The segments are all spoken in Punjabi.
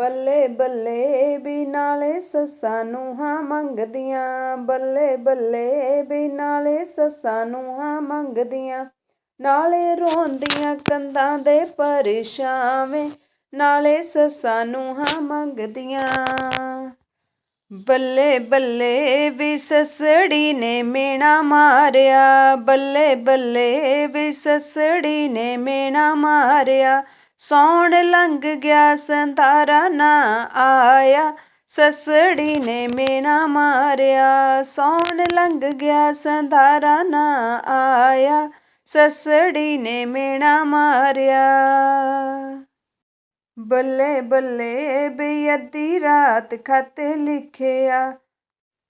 ਬੱਲੇ ਬੱਲੇ ਵੀ ਨਾਲੇ ਸੱਸਾਂ ਨੂੰ ਹਾਂ ਮੰਗਦੀਆਂ। ਬੱਲੇ ਬੱਲੇ ਵੀ ਨਾਲੇ ਸੱਸਾਂ ਨੂੰ ਹਾਂ ਮੰਗਦੀਆਂ। ਨਾਲੇ ਰੋਂਦੀਆਂ ਕੰਧਾਂ ਦੇ ਪਰਛਾਵੇਂ, ਨਾਲੇ ਸੱਸਾਂ ਨੂੰ ਹਾਂ ਮੰਗਦੀਆਂ। ਬੱਲੇ ਬੱਲੇ ਵੀ ਸਸੜੀ ਨੇ ਮੇਣਾ ਮਾਰਿਆ। ਬੱਲੇ ਬੱਲੇ ਵੀ ਸਸੜੀ ਨੇ ਮੇਣਾ ਮਾਰਿਆ। ਸੌਣ ਲੰਘ ਗਿਆ ਸੰਤਾਰਾ ਨਾ ਆਇਆ, ਸਸੜੀ ਨੇ ਮੇਣਾ ਮਾਰਿਆ। ਸੌਣ ਲੰਘ ਗਿਆ ਸੰਤਾਰਾ ਨਾ ਆਇਆ, ਸਸੜੀ ਨੇ ਮੇਣਾ ਮਾਰਿਆ। ਬੱਲੇ ਬੱਲੇ ਬਈ ਅੱਧੀ ਰਾਤ ਖਤ ਲਿਖਿਆ,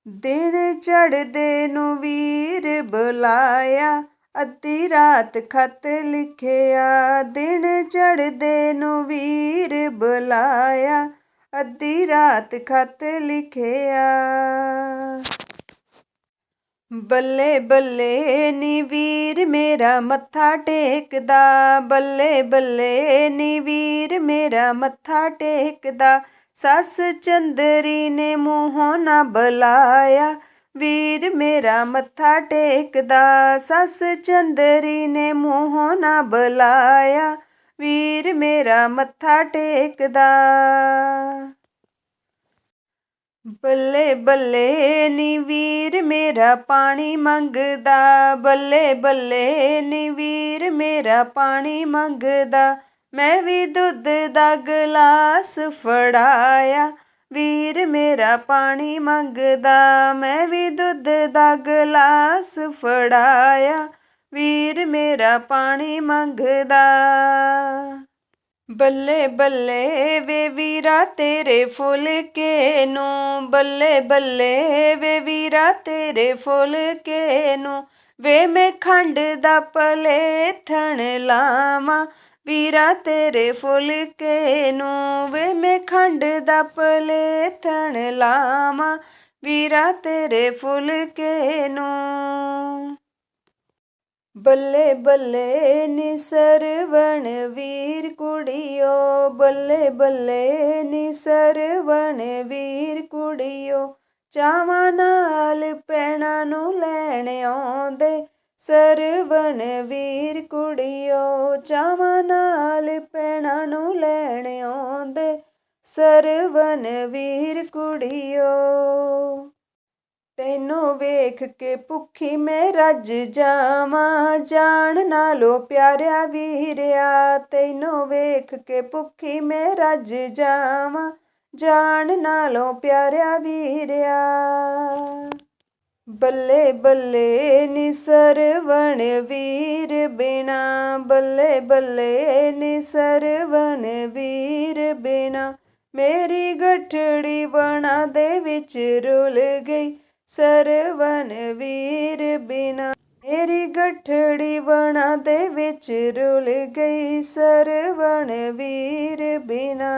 ਦਿਨ ਚੜਦੇ ਨੂੰ ਵੀਰ ਬੁਲਾਇਆ। ਅੱਧੀ ਰਾਤ ਖਤ ਲਿਖਿਆ, ਦਿਨ ਚੜਦੇ ਨੂੰ ਵੀਰ ਬੁਲਾਇਆ। ਅੱਧੀ ਰਾਤ ਖਤ ਲਿਖਿਆ। ਬੱਲੇ ਬੱਲੇ ਨੀ ਵੀਰ ਮੇਰਾ ਮੱਥਾ ਟੇਕਦਾ। ਬੱਲੇ ਬੱਲੇ ਨੀ ਵੀਰ ਮੇਰਾ ਮੱਥਾ ਟੇਕਦਾ। ਸੱਸ ਚੰਦਰੀ ਨੇ ਮੂੰਹੋਂ ਨਾ ਬੁਲਾਇਆ। ਵੀਰ ਮੇਰਾ ਮੱਥਾ ਟੇਕਦਾ, ਸੱਸ ਚੰਦਰੀ ਨੇ ਮੂੰਹੋਂ ਨਾ ਬੁਲਾਇਆ। ਵੀਰ ਮੇਰਾ ਮੱਥਾ ਟੇਕਦਾ। ਬੱਲੇ ਬੱਲੇ ਨੀ ਵੀਰ ਮੇਰਾ ਪਾਣੀ ਮੰਗਦਾ। ਬੱਲੇ ਬੱਲੇ ਨੀ ਵੀਰ ਮੇਰਾ ਪਾਣੀ ਮੰਗਦਾ। ਮੈਂ ਵੀ ਦੁੱਧ ਦਾ ਗਲਾਸ ਫੜਾਇਆ। ਵੀਰ ਮੇਰਾ ਪਾਣੀ ਮੰਗਦਾ, ਮੈਂ ਵੀ ਦੁੱਧ ਦਾ ਗਲਾਸ ਫੜਾਇਆ। ਵੀਰ ਮੇਰਾ ਪਾਣੀ ਮੰਗਦਾ, ਬੱਲੇ ਬੱਲੇ ਵੇ ਵੀਰਾ ਤੇਰੇ ਫੁੱਲ ਕੇ ਨੂੰ। ਬੱਲੇ ਬੱਲੇ ਵੇ ਵੀਰਾ ਤੇਰੇ ਫੁੱਲ ਕੇ ਨੂੰ। ਵੇ ਮੈਂ ਖੰਡ ਦਾ ਪਲੇਥਣ ਲਾਵਾਂ ਵੀਰਾ ਤੇਰੇ ਫੁੱਲ ਕੇ ਨੂੰ ਵੇ, ਮੈਂ ਖੰਡ ਦਾ ਪਲੇਥਣ ਲਾਵਾਂ। ਵੀਰਾ ਤੇਰੇ ਫੁੱਲ ਕੇ ਨੂੰ ਬੱਲੇ ਬੱਲੇ ਨੀ ਸਰਵਣ ਵੀਰ ਕੁੜੀਓ, ਬੱਲੇ ਬੱਲੇ ਨੀ ਸਰਵਣ ਵੀਰ ਕੁੜੀਓ। ਚਾਵਾਂ ਨਾਲ ਪੈਣਾ ਨੂੰ ਲੈਣ ਆਉਂਦੇ ਸਰਵਣ ਵੀਰ ਕੁੜੀਓ, ਚਾਵਾਂ ਨਾਲ ਪੈਣਾ ਨੂੰ ਲੈਣ ਆਉਂਦੇ। ਸਰਵਣ ਵੀਰ ਕੁੜੀਓ, ਤੈਨੂੰ ਵੇਖ ਕੇ ਭੁੱਖੀ ਮੈਂ ਰੱਜ ਜਾਵਾਂ। ਜਾਣ ਨਾਲੋਂ ਪਿਆਰਿਆ ਵੀਰਿਆ, ਤੈਨੂੰ ਵੇਖ ਕੇ ਭੁੱਖੀ ਮੈਂ ਰੱਜ ਜਾਵਾਂ। ਜਾਣ ਨਾਲੋਂ ਪਿਆਰਿਆ ਵੀਰਿਆ। ਬੱਲੇ ਬੱਲੇ ਨੀ ਸਰਵਣ ਵੀਰ ਬਿਨਾ। ਬੱਲੇ ਬੱਲੇ ਨੀ ਸਰਵਣ ਵੀਰ ਬਿਨਾ। ਮੇਰੀ ਗਠੜੀ ਵਣਾ ਦੇ ਵਿੱਚ ਰੁਲ ਗਈ। ਸਰਵਨ ਵੀਰ ਬਿਨਾ। ਮੇਰੀ ਗਠੜੀ ਵਣਾ ਦੇ ਵਿੱਚ ਰੁਲ ਗਈ। ਸਰਵਣ ਵੀਰ ਬਿਨਾ।